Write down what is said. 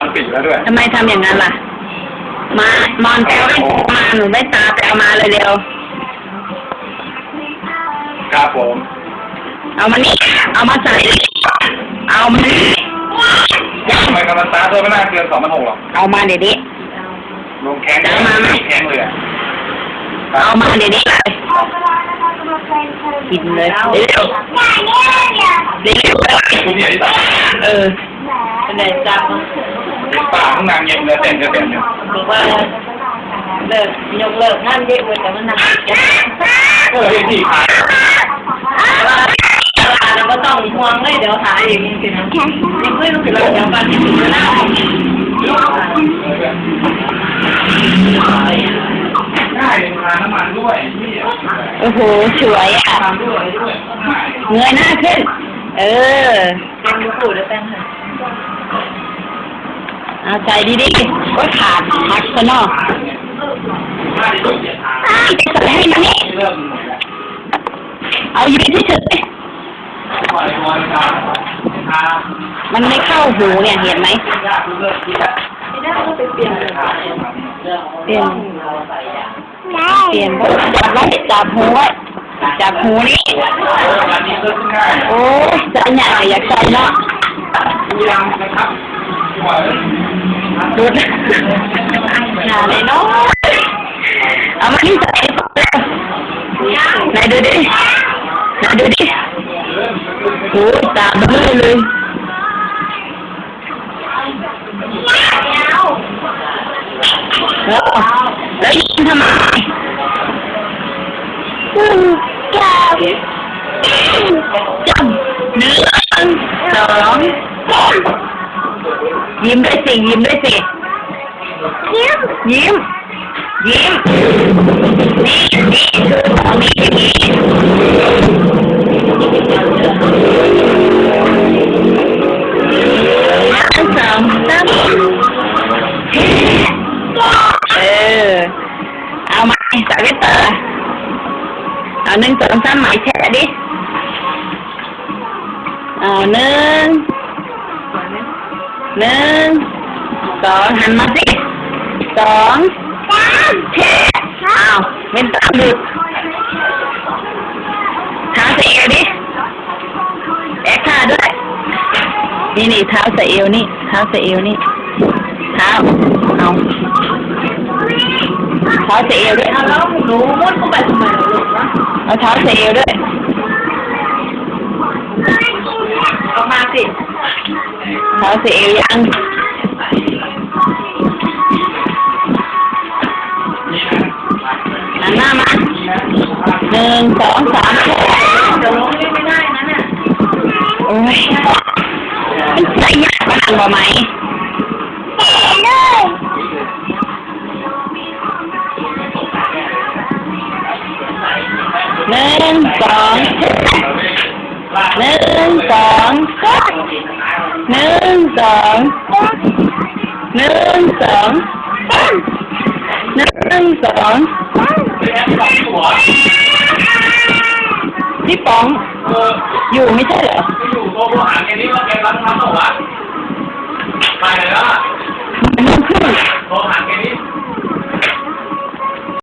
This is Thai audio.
มันปิดแล้วด้วยทำไมทำอย่างนั้นล่ะ มามอนแปลว่ามาหนูไม่ตาไปเอามาเลยเร็วครับผม เอามานี่ เอามาใส่ เอามานี่ทำไมกำลังตาร์ทด้วยไม่น่าเกินสองพันหกหรอกเอามาเดี๋ยวนี้ ลงแข้งจะเอามาไหม แข้งเลยอะเอามาเดี๋ยวนี้เลย กินเลยเร็ว เร็วเร็วคุณเนี่ยที่ตัดเออเป็นไงจับ ปป่าข้างนางเย็นเลยเต็มจะเต็มเนี่ยบอกว่าเลิกยกเลิกงานเยอะเลยแต่มันหนักจังเออที่ที่ขายตลาดเราก็ต้องห่วงเลยเดี๋ยวหาเองจรินะยังไม่รู้สึกเราเดี๋ยวกันยังไม่ได้ได้เลยทานน้ำมันด้วยโอ้โหสวยอะเงยหน้าขึ้น เออแป้งลูกปูดแล้วแป้งค่ะ เอาใจดีๆก็ขาดหักซะเนาะง่ายที่สุดเนี่ยทานอ้าวจะใส่ให้มันนี่เริ่มเอาอยู่ที่เฉยปล่อยวันทานทานๆมันไม่เข้าหูเนี่ยเห็นไหมยากเลิกที่จะไม่ได้ก็ไปเปลี่ยนทานเปลี่ยนเปลี่ยนจับไว้จับหูไว้จับหูนี่วันนี้เลิกง่ายโอ้ยใจใหญ่อยากใจเนาะ ยังนะครับปล่อยดูดหนาเลยเนาะเอามาที่ ยตาเบลอเลยแล้วแล้วยิงทำไมจับจับหนึ่งสองยิ้มด้วยสิ ยิ้มด้วยสิ ยิ้ม ยิ้ม ยิ้ม นี่นี่คือของนี่อย่างนี้หนึ่งสองสามเออ เอามาสวิตเตอร์เอาหนึ่งสองสามหมายแชร์ดิเอาหนึ่ง หนึ่งสองหันมาสิสองสามแชร์เอาเป็นตามดุดเท้าใส่เอวดิแอคท่าด้วย นี่นี่เท้าใส่เอวนี่เท้าใส่เอวนี่เท้าเอาเท้าใส่เอวด้วยเอาแล้วหนูมุดเข้าไปทำไมลูกวะเอาเท้าใส่เอวด้วยเอามาสิ องสามจะลงไม่ได้นะเนี่ยโอ้ยมันใส่ยากกว่านั้นบ่ไหมหนึ่งสองหนึ่งสองหนึ่งสองหนึ่งสองหนึ่งสองพี่ป๋องเอออยู่ไม่ใช่เหรอ อยู่โทรหาแกนี้ว่าแกรับทำ